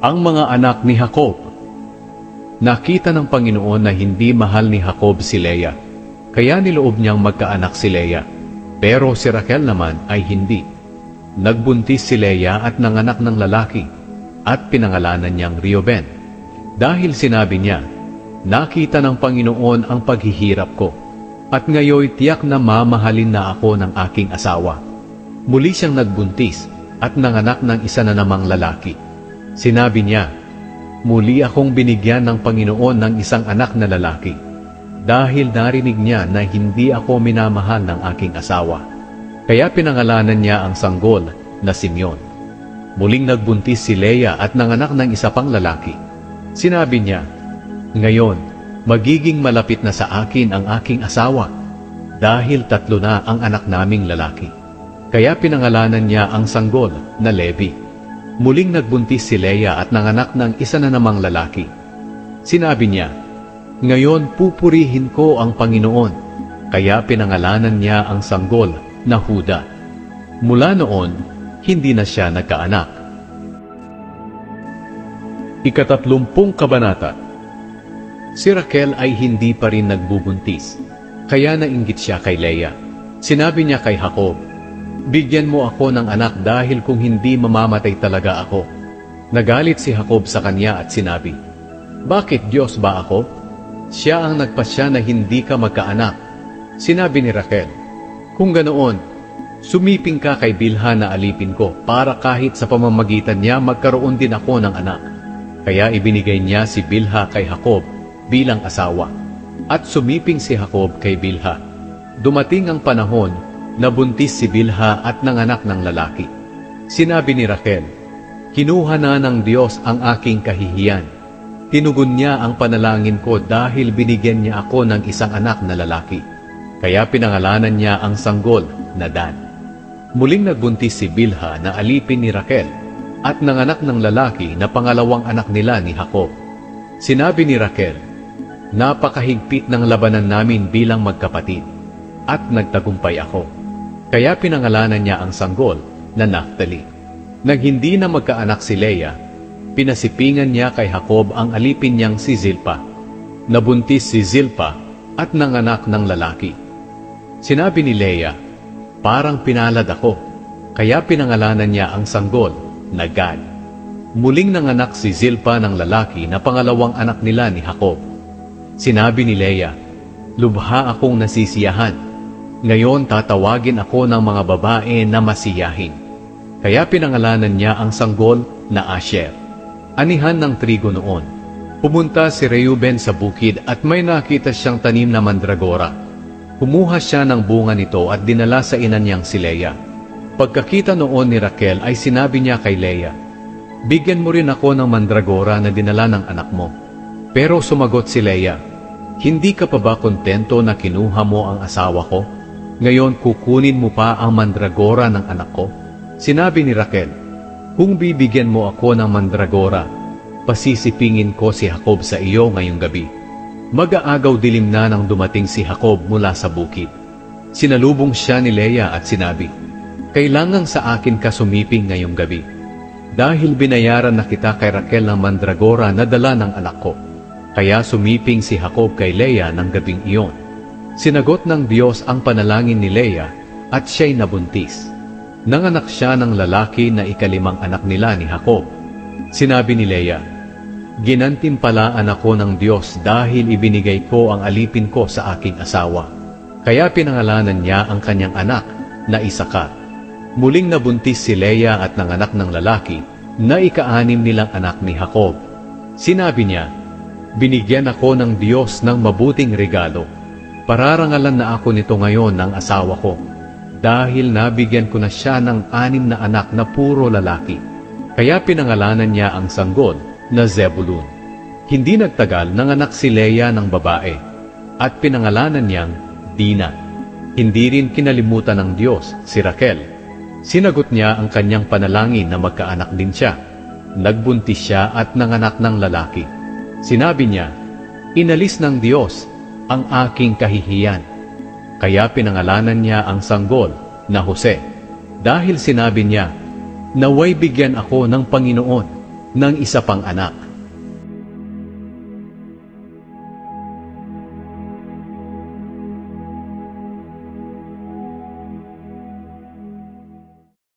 Ang mga anak ni Jacob. Nakita ng Panginoon na hindi mahal ni Jacob si Leah, kaya niloob niyang magkaanak si Leah. Pero si Raquel naman ay hindi. Nagbuntis si Leah at nanganak ng lalaki, at pinangalanan niyang Reuben. Dahil sinabi niya, Nakita ng Panginoon ang paghihirap ko, at ngayoy tiyak na mamahalin na ako ng aking asawa. Muli siyang nagbuntis at nanganak ng isa na namang lalaki. Sinabi niya, Muli akong binigyan ng Panginoon ng isang anak na lalaki dahil narinig niya na hindi ako minamahal ng aking asawa. Kaya pinangalanan niya ang sanggol na Simeon. Muling nagbuntis si Leah at nanganak ng isa pang lalaki. Sinabi niya, Ngayon, magiging malapit na sa akin ang aking asawa dahil tatlo na ang anak naming lalaki. Kaya pinangalanan niya ang sanggol na Levi. Muling nagbuntis si Leah at nanganak ng isa na namang lalaki. Sinabi niya, Ngayon pupurihin ko ang Panginoon. Kaya pinangalanan niya ang sanggol na Huda. Mula noon, hindi na siya nagkaanak. Ikatatlumpung Kabanata Si Raquel ay hindi pa rin nagbubuntis, kaya nainggit siya kay Leah. Sinabi niya kay Jacob, Bigyan mo ako ng anak dahil kung hindi mamamatay talaga ako. Nagalit si Jacob sa kanya at sinabi, Bakit Diyos ba ako? Siya ang nagpasya na hindi ka magkaanak. Sinabi ni Raquel, Kung ganoon, sumiping ka kay Bilha na alipin ko para kahit sa pamamagitan niya magkaroon din ako ng anak. Kaya ibinigay niya si Bilha kay Jacob bilang asawa. At sumiping si Jacob kay Bilha. Dumating ang panahon na buntis si Bilha at nanganak ng lalaki. Sinabi ni Raquel, Kinuha na ng Diyos ang aking kahihiyan. Tinugon niya ang panalangin ko dahil binigyan niya ako ng isang anak na lalaki. Kaya pinangalanan niya ang sanggol na Dan. Muling nagbuntis si Bilha na alipin ni Raquel at nanganak ng lalaki na pangalawang anak nila ni Jacob. Sinabi ni Raquel, Napakahigpit ng labanan namin bilang magkapatid at nagtagumpay ako. Kaya pinangalanan niya ang sanggol na Naphtali. Nang hindi na magkaanak si Leah, pinasipingan niya kay Jacob ang alipin niyang si Zilpa. Nabuntis si Zilpa at nanganak ng lalaki. Sinabi ni Leah, parang pinalad ako, kaya pinangalanan niya ang sanggol na Gad. Muling nanganak si Zilpa ng lalaki na pangalawang anak nila ni Jacob. Sinabi ni Leah, Lubha akong nasisiyahan. Ngayon tatawagin ako ng mga babae na masiyahin. Kaya pinangalanan niya ang sanggol na Asher. Anihan ng trigo noon. Pumunta si Reuben sa bukid at may nakita siyang tanim na mandragora. Kumuha siya ng bunga nito at dinala sa ina niyang si Leah. Pagkakita noon ni Raquel ay sinabi niya kay Leah, Bigyan mo rin ako ng mandragora na dinala ng anak mo. Pero sumagot si Leah, Hindi ka pa ba kontento na kinuha mo ang asawa ko? Ngayon kukunin mo pa ang mandragora ng anak ko? Sinabi ni Raquel, Kung bibigyan mo ako ng mandragora, pasisipingin ko si Jacob sa iyo ngayong gabi. Mag-aagaw dilim na nang dumating si Jacob mula sa bukid. Sinalubong siya ni Leah at sinabi, Kailangang sa akin ka sumiping ngayong gabi. Dahil binayaran na kita kay Raquel ng mandragora na dala ng anak ko. Kaya sumiping si Jacob kay Leah ng gabing iyon. Sinagot ng Diyos ang panalangin ni Leah at siya'y nabuntis. Nanganak siya ng lalaki na ikalimang anak nila ni Jacob. Sinabi ni Leah, Ginantimpalaan ako ng Diyos dahil ibinigay ko ang alipin ko sa aking asawa. Kaya pinangalanan niya ang kanyang anak na Isaka. Muling nabuntis si Leah at nanganak ng lalaki na ikaanim nilang anak ni Jacob. Sinabi niya, Binigyan ako ng Diyos ng mabuting regalo. Pararangalan na ako nito ngayon ng asawa ko dahil nabigyan ko na siya ng anim na anak na puro lalaki. Kaya pinangalanan niya ang sanggol na Zebulun. Hindi nagtagal nanganak si Leah ng babae at pinangalanan niyang Dina. Hindi rin kinalimutan ng Diyos si Raquel. Sinagot niya ang kanyang panalangin na magkaanak din siya. Nagbuntis siya at nanganak ng lalaki. Sinabi niya, Inalis ng Diyos ang aking kahihiyan. Kaya pinangalanan niya ang sanggol na Jose. Dahil sinabi niya, Naway bigyan ako ng Panginoon ng isa pang anak.